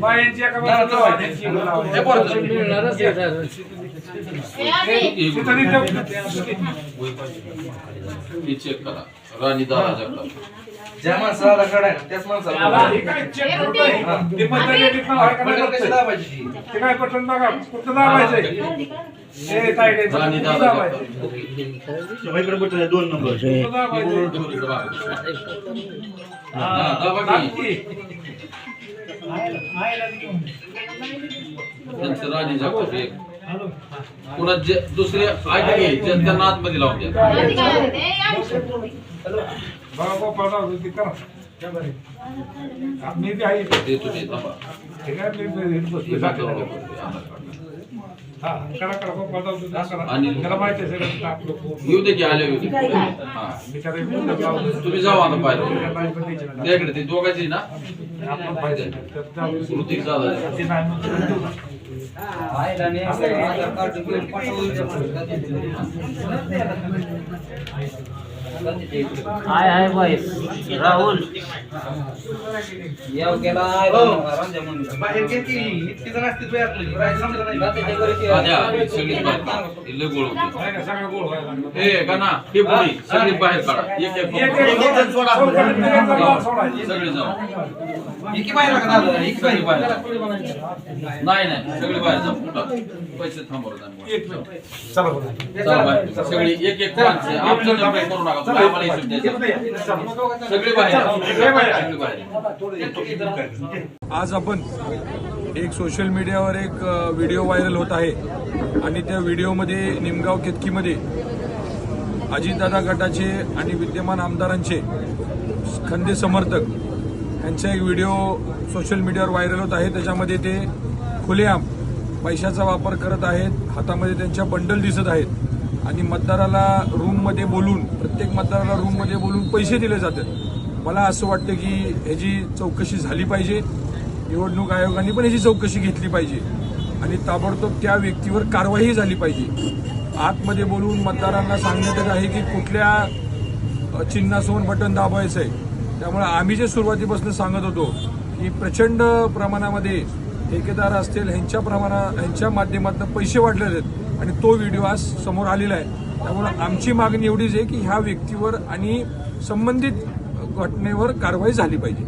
बायांची एका बाजूला चेक करा. राणी दादा जगताप ज्या माणसाला आहे ना, त्याच माणसाला याला बोलवा. हे काय check होत आहे? ते मतदान यादीतनं बाहेर काढायला बटन कशी लागतंय. दाबायची ती? ते काय बटन बघा कुठं दाबायचंय हे ताईडे, राणी कुठं दादा दाबायचं? जगताप इकडे बटन आहे दोन नंबर कुठं दाबायचं? हा, दाबा की. की. त्यांचं राणी जगताप एक पुन्हा जे दुसरे ऐका जे त्यांना आतमध्ये लावून द्या बघा गोपाळ जाऊ दे, ते करा. हा, मी बी आहे इथे. देतो मी हे मी हे. हा, करा करा गोपाळ जाऊ दे, करा. आणि- त्याला माहिती आहे सगळं आपलं कोण. येऊ दे की आले येऊ दे हा मी त्याला. तुम्ही जाऊ आता बाहेर त्यांना इकडे द्यायचे ना. त्या इकडे ते दोघांची ना आपण पाहिजे. तर जाऊ दे. कृतिक जाधव ते नाही म्हणतो. हाय हाय बाई राहुल बाहेर घे की, इतकी जण असतील बाई आपली. राहायचं समजलं नाही. हा, द्या. सगळीच बाहेर काढा. हे लय गोळ होते नाही का, सगळं गोळ व्हायला लागलं. ए गाना हे पुढे सगळी बाहेर काढा एक एक एक- एक- एक- एक- सोडा. एक- एक- एक- एक- सोडायची. सगळे जाऊ इतकी बाहेर नका दाबू. इतकी सगळी बाहेर. बाहेर नाही नाही सगळे बाहेर जाऊ कुठं? पैसे थांबवत एक मिनिट. चला बघा. चला बाहेर सगळी एक एक माणसं. आमचं नंबर करू नका. तुम्ही आम्हाला हिशोब द्यायचा. सगळे बाहेर सगळे बाहेर आज आपण एक सोशल मीडियावर एक अ, व्हिडिओ व्हायरल होत आहे. आणि त्या व्हिडिओमध्ये निमगाव केतकीमध्ये अजितदादा गटाचे आणि विद्यमान आमदारांचे खंदे समर्थक यांचा एक व्हिडिओ सोशल मीडियावर व्हायरल होत आहे. त्याच्यामध्ये ते खुलेआम पैशाचा वापर करत आहेत हातामध्ये त्यांच्या बंडल दिसत आहेत. आणि मतदाराला रूममध्ये बोलून प्रत्येक मतदाराला रूममध्ये बोलून पैसे दिले जातात. मला असं वाटतं की ह्याची चौकशी झाली पाहिजे. निवडणूक आयोगाने पण ह्याची चौकशी घेतली पाहिजे. आणि ताबडतोब त्या व्यक्तीवर कारवाई झाली पाहिजे. आतमध्ये बोलून मतदारांना सांगण्यात येत आहे की कुठल्या अ, चिन्हासमोर बटन दाबायचं आहे त्यामुळे आम्ही जे सुरुवातीपासून सांगत होतो की प्रचंड प्रमाणामध्ये ठेकेदार असतील ह्यांच्या प्रमाणा ह्यांच्या माध्यमातून पैसे वाढलेले आहेत. आणि तो व्हिडिओ आज समोर आलेला आहे. त्यामुळे आमची मागणी एवढीच आहे की ह्या व्यक्तीवर आणि संबंधित घटनेवर कारवाई झाली पाहिजे.